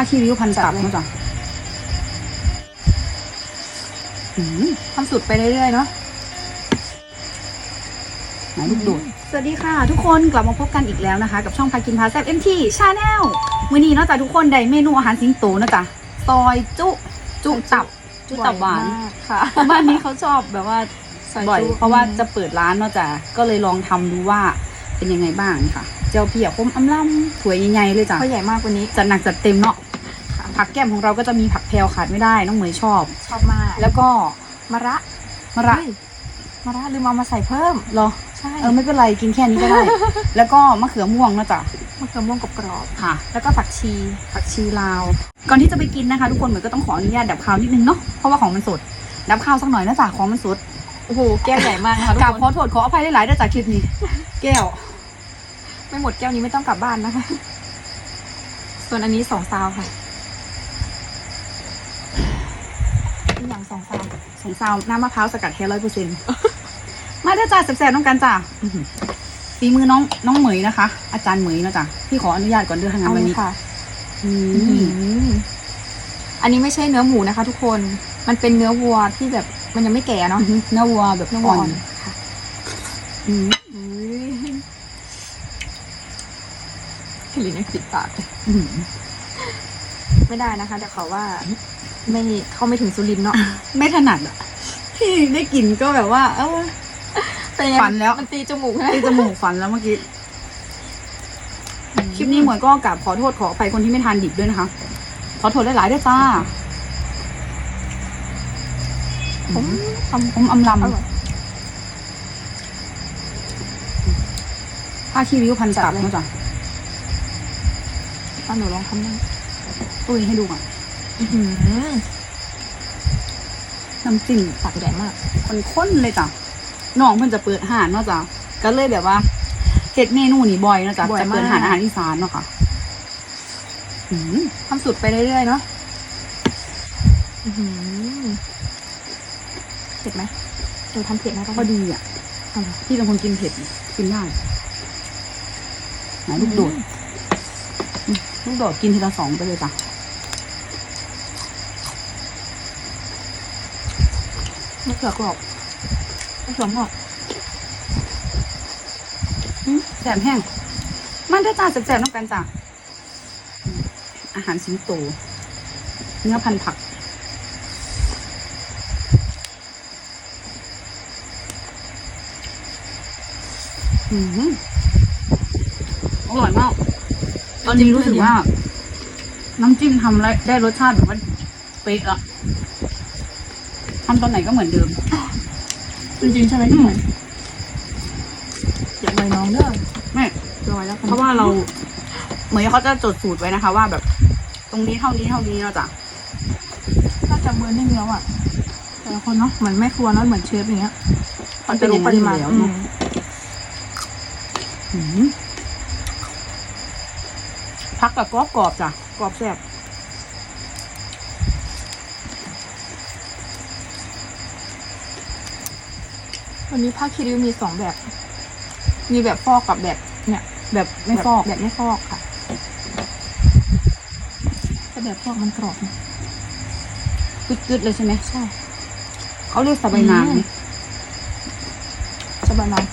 ผ้าคีริ้วพันตับนะจ๊ะอืมทำสุดไปเรื่อยๆเนาะไหนลูกโดดสวัสดีค่ะ ทุกคนกลับมาพบกันอีกแล้วนะคะ กับช่องพากินพาแซบเอ็มทีชาแนลวันนี้เนอกจากทุกคนได้เมนูอาหารสิงโตนะจ๊ะซอยจุ จุตับ จุตับหวานบ่อยมกค่ะบ้านนี้เขาชอบแบบว่าซอยบ่อยจุเพราะว่าจะเปิดร้านเนาะจ๊ะก็เลยลองทำดูว่าเป็นยังไงบ้างนี่ค่ะ เจ้าเพียคมอำล่ำถั่วยใหญ่ๆเลยจ้ะเขาใหญ่มากกว่านี้จัดหนักจัดเต็มเนาะ ผักแก้มของเราก็จะมีผักแพรวขาดไม่ได้น้องเหมยชอบ ชอบมากแล้วก็มะระมะระเฮ้ยมะระลืมเอามาใส่เพิ่มเหรอใช่เออไม่เป็นไรกินแค่นี้ก็ได้ แล้วก็มะเขือม่วงนะจ๊ะมะเขือม่วงกับกรอบค่ะๆแล้วก็ผักชีผักชีลาว ก่อนที่จะไปกินนะคะ ทุกคนเหมือนก็ต้องขออนุญาตดับข้าวนิดนึงเนาะเพราะว่าของมันสดดับข้าวสักหน่อยนะจ๊ะของมันสดโอ้โหแก้วใหญ่มากนะคะทุกราบกขคอนโทษขออภัยหลายๆด้วยจากคลิปนี้ แก้ว ไม่หมดแก้วนี้ไม่ต้องกลับบ้านนะคะ ส่วนอันนี้สองซาวค่ะเป็นอย่างสอง ซาวสองซาวน้ำมะพร้าวสกัดแท้ร้อยเปอร์เซ็นต์มาเด้อจ้าแซ่บๆน้องกันจ้าอื้อหือฝีมือน้องน้องเหมยนะคะ อาจารย์เหมยนะจ๊ะพี่ขออนุญาตก่อนเด้อทางงานเอาวันเลยนี้ค่ะอือืมมอันนี้ไม่ใช่เนื้อหมูนะคะ ทุกคน มันเป็นเนื้อวัวที่แบบมันยังไม่แก่เนาะอื้อหือเนื้อวัวแบบเนื้อวัวอ่ออ่อนนค่ะอืมพี่ลินยังติดปากเลยอื้อหือไม่ได้นะคะ แต่เขาว่า ไม่เข้าไม่ถึงสุรินทร์เนาะไม่ถนัดอะพี่ได้กลิ่นก็แบบว่า เออเป็นไงฝันแล้ว มันตีจมูกให้ตีจมูกฝันแล้วเมื่อกี้ คลิปนี้หมวยก็กราบขอโทษขออภัยคนที่ไม่ทานดิบด้วยนะคะ ขอโทษหลายๆด้วยจ้าผมทำผมอำลอร่อยำผ้าคีริ้วพันตับนะจ๊ะเอาหนูลองทำบ้างตุ้ยให้ดูก่อนอื้อหือ น้ำจิ้มตักใหญ่มากข้นๆเลยจ้ะน้องเพิ่นจะเปิดอาหารเนาะจ้ะก็เลยแบบว่าเฮ็ดเมนูนี่บ่อยเนาะจ้ะจะเปิดอาหารอาหารอีสานเนาะค่ะอืมทำสุดไปเรื่อยๆเนาะอื้อหือเผ็ดไหมหนูทำเผ็ดนะพอดีอะเอาเหรอพี่เป็นคนกินเผ็ดกินได้ไหนลูกโดดอืมลูกโดดกินทีละสองไปเลยจ้ะ มะเขือกรอบมะเขือหมอกอืมแสบแห้ง มันได้อจ้าแสบๆน้ำกันจ้ะอืมอาหารสิงโต เนื้อพันธุ์ผักอืมอร่อยมาก ตอนนี้รู้สึกว่า น้ำจิ้มทำแล้วได้รสชาติแบบว่าเป๊ะอะทำ ตอนไหนก็เหมือนเดิม จริงๆใช่ไหมพี่หมวยอย่าเลยน้องเด้อไม่ลอยแล้วกันเพราะว่าเรา เหมือนเขาจะจดสูตรไว้นะคะ ว่าแบบ ตรงนี้เท่านี้เท่านี้เนาะจ้ะน่าจะเบอร์นิ่งแล้วอะแต่ละคนเนาะเหมือนแม่ครัวเนาะเหมือนเชฟอย่างเงี้ยเขาจะรู้ปริมาณแล้วอืเนาะมอืมพักกับกรอบกรอบๆจ้ะกรอบแซ่บ วันนี้ผ้าคีริ้วมีสองแบบ มีแบบฟอกกับแบบ เนี่ย แบบไม่ฟอกแบบไม่ฟอกค่ะแต่แบบฟอกมันกรอบนะกึดๆเลยใช่ไหมใช่เขาเรียกสะใบายนางอืมสบายนอน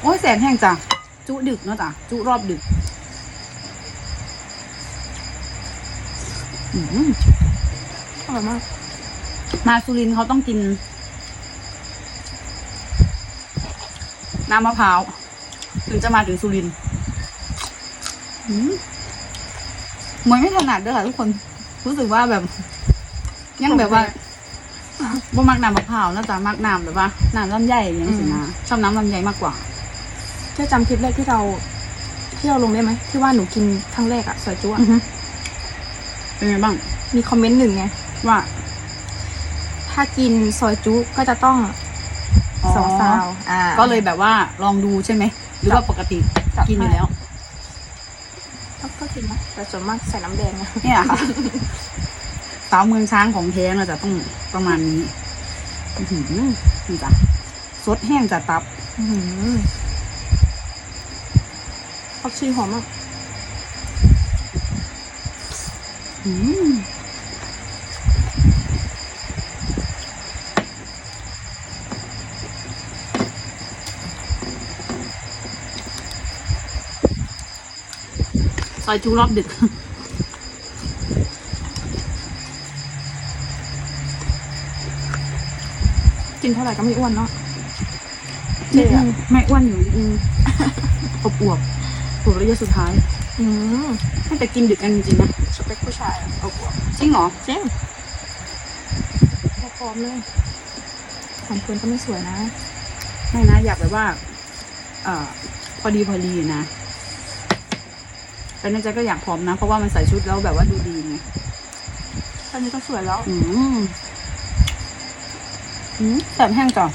โอ้ยแสนแห้งจ้ะจุดึกเนาะจ้ะจุรอบดึกอืมอร่อยมาก มาสุรินทร์เขาต้องกิน น้ำมะพร้าว ถึงจะมาถึงสุรินทร์อืมเหมือนไม่ถนัดด้วยค่ะทุกคน รู้สึกว่าแบบ ยังแบบว่าบ่มักน้ำมะพร้าวนะจ๊ะมักน้ำแบบว่าน้ำลำไยอย่างนี้สินะชอบน้ำลำไยมากกว่าเจ๊จำคลิปแรกที่เราที่เราลงได้ไหมที่ว่าหนูกินครั้งแรกอะสอยจุ๊อือฮึเป็นไงบ้าง มีคอมเมนต์หนึ่งไงว่า ถ้ากินซอยจุก็จะต้องสองซาวอ่า ก็เลยแบบว่าลองดูใช่ไหม หรือว่าปกติจัดกินอยู่แล้วก็ก็กินนะแต่ส่วนมากใส่น้ำแดงนะเนี่ยค่ะสาวเมืองช้างของแท้เราจะต้องประมาณนี้อื้อหือนี่จ้ะสดแห้งจะตับอื้อหือผักชีหอมมากอืม ซอยจูรอบดึก กินเท่าไหร่ก็ไม่อ้วนเนาะไม่อ้วนไม่อ้วนอยู่อืมอบอวบอวบระยะสุดท้าย อืมไม่แต่กินดึกกันจริงๆนะสเปคผู้ชายอะเอาหัวจริงเหรอจริงพร้อมเลยของคุณก็ไม่สวยนะ ไม่นะ อยากแบบว่า เอ่อ พอดีพอดีนะ แต่ในใจก็อยากพร้อมนะ เพราะว่ามันใส่ชุดแล้วแบบว่าดูดีไงตอนนี้ก็สวยแล้ว อืมอืมแบบแห้งจ้ะ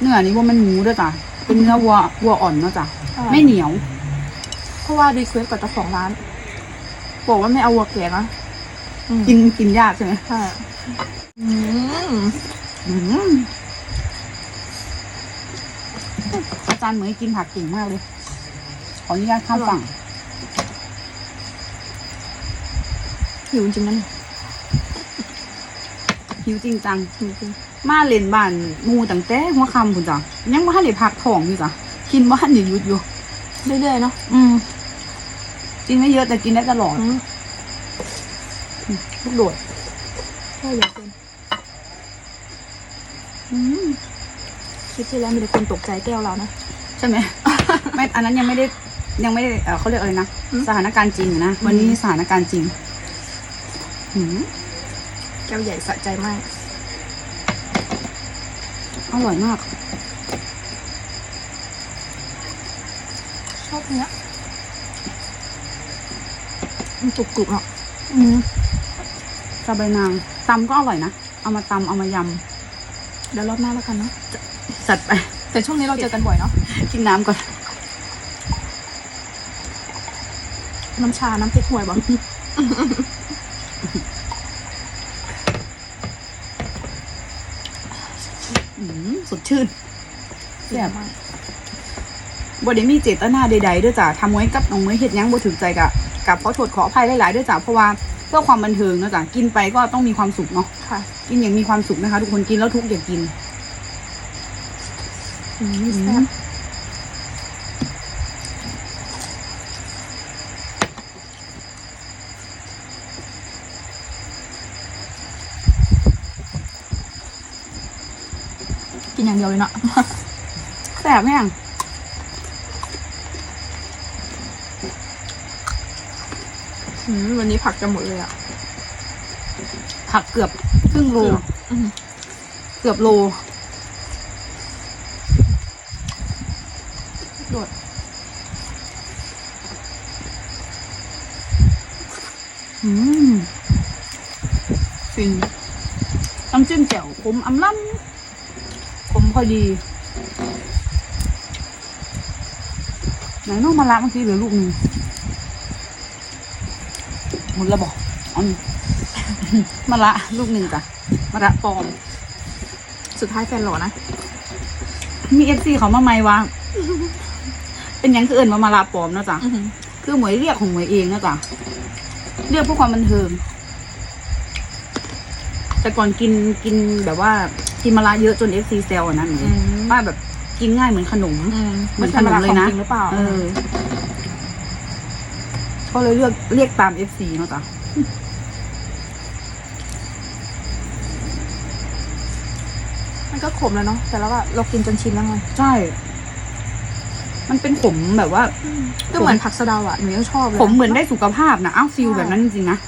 เนื้อนี้ว่ามันหมูด้วยจ้ะเป็นเนื้อวัววัวอ่อนเนาะจ้ะไม่เหนียว เพราะว่ารีเควสกับเจ้าของร้าน บอกว่าไม่เอาวัวแก่นะอืมกินกินยากใช่ไหมใช่อืมอืมอาจารย์เหมยกินผักเก่งมากเลย ขออนุญาตข้ามฝั่งหิวจริงๆนะเนี่ยหิวจริงจัง หิวจริงมาเล่นบ้านหมูตั้งแต่หัวค่ำคุณจ้ะยังบ่ทันได้พักท้องอยู่จ้ะกินบ้านอยู่หยุดอยู่เรื่อยๆเนาะอืมกินไม่เยอะแต่กินได้ตลอดอืมลูกโดดใช่เยอะเกินอืมคลิปที่แล้วมีแต่คนตกใจแก้วเรานะ ใช่ไหมไม่อันนั้นยังไม่ได้ ยังไม่ได้เอ่อเขาเรียกอะไรนะอืมสถานการณ์จริงอะนะวันนี้สถานการณ์จริงอืมแก้วใหญ่สะใจมาก อร่อยมาก ชอบเนี้ยมันกรุบกรุบๆอะอืมกระใบนางตำก็อร่อยนะ เอามาตำเอามายเดี๋ยวรอบหน้าแล้วกันเนาะำจัดไป แต่ช่วงนี้เราเจอกันบ่อยเนาะกินน้ำก่อน น้ำชา น้ำพริกห่วยบอกอืมสดชื่นเสียมากบ่ได้มีเจตนาใดๆด้วยจ้ะทำไว้กับน้องเมยเฮ็ดหยังบ่ถึงใจกะกับขอโทษขออภัยหลายๆด้วยจ้ะเพราะว่าเพื่อความบันเทิงเนาะจ้ะกินไปก็ต้องมีความสุขเนาะค่ะ กินอย่างมีความสุขนะคะ ทุกคนกินแล้วทุกอย่ากินอืมแซ่บ นอย่างเดียวเลยเนาะแซ่บแม่งอืมวันนี้ผักจะหมดเลยอะผักเกือบครึ่งโลอืมเกือบโลโดดอืมฟินน้ำจิ้มแจ่วขมอำล้ำขม พอดีไหนน้องมาละเมื่อกี้เหลือลูกหนึ่งหมดแล้วบอกอันมาละลูกหนึ่งจ้ะมาละปลอม สุดท้ายแฟนหล่อนะ มีเอฟซีเขามาไหมวะเป็นหยังคือเอิญมามาลาปลอมเนาะจ้ะอือหือคือหมวยเรียกของหมวยเองนะจ๊ะเรียกเพื่อความบันเทิง แต่ก่อนกินกินแบบว่า กินมะระเยอะจนเอฟซีเซลอะนะหนูอืมว่าแบบกินง่ายเหมือนขนมอืมเหมือนขนมเลยนะไใช่วาของจริงหรือเปล่าเออก็เลยเรียกเรียกตามเอฟซีเนาะจ๊ะมันก็ขมแล้วเนาะแต่แล้วว่าเรากินจนชินแล้วไงใช่ มันเป็นขมแบบว่า ก็เหมือนผักสะเดาอะหนูยังชอบเลยขมเหมือนได้สุขภาพนะอ้าวฟิลใช่ แบบนั้นจริงๆนะ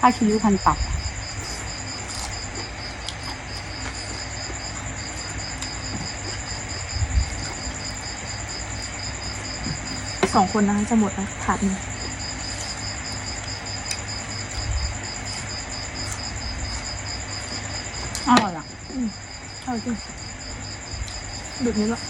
ผ้าคิริ้วพันตับ สองคนนะคะจะหมดนะถาดหนึงอร่อยอะใช่จริงแบบนี้ละ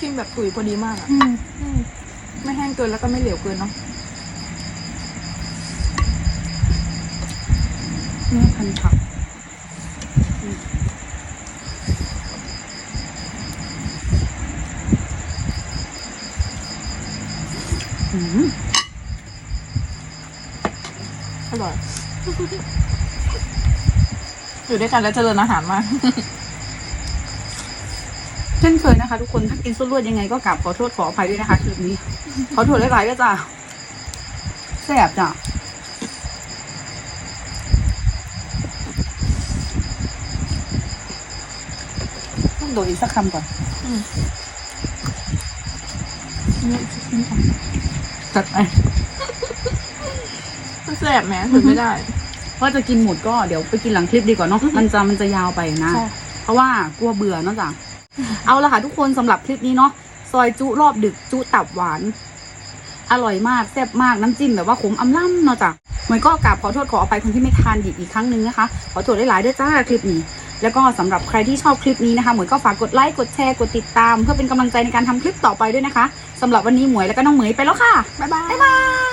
กินแบบตุ๋ยพอดีมากอะอืมอืม ไม่แห้งเกินแล้วก็ไม่เหลวเกินเนาะเนื้อพันผักอืมอืมอร่อย อยู่ด้วยกันแล้วเจริญอาหารมากเช่นเคยนะคะ ทุกคนถ้ากินส้นลวดยังไงก็กลับขอโทษขออภัยด้วยนะคะคลิปนี้ ขอโทษหลายๆด้วยจ้ะแซ่บจ้ะต้องโดดอีกสักคำก่อนจัดไปมันแสบไหมถึงไม่ได้ ว่าจะกินหมดก็เดี๋ยวไปกินหลังคลิปดีกว่าเนาะมันจะมันจะยาวไปนะใช่เพราะว่ากลัวเบื่อเนอะจ๊ะเอาละค่ะทุกคนสำหรับคลิปนี้เนาะ ซอยจุรอบดึกจุตับหวาน อร่อยมากแซ่บมากน้ำจิ้มแบบว่าขมอำล่ำเนาะจ้ะเหมือนก็กราบขอโทษขออภัยคนที่ไม่ทานดิบอีกครั้งหนึ่งนะคะ ขอโทษหลายๆด้วยจ้าคลิปนี้ แล้วก็สำหรับใครที่ชอบคลิปนี้นะคะ เหมือนก็ฝากกดไลค์กดแชร์กดติดตาม เพื่อเป็นกำลังใจในการทำคลิปต่อไปด้วยนะคะสำหรับวันนี้หมวยแล้วก็น้องเหมยไปแล้วค่ะบ๊ายบาย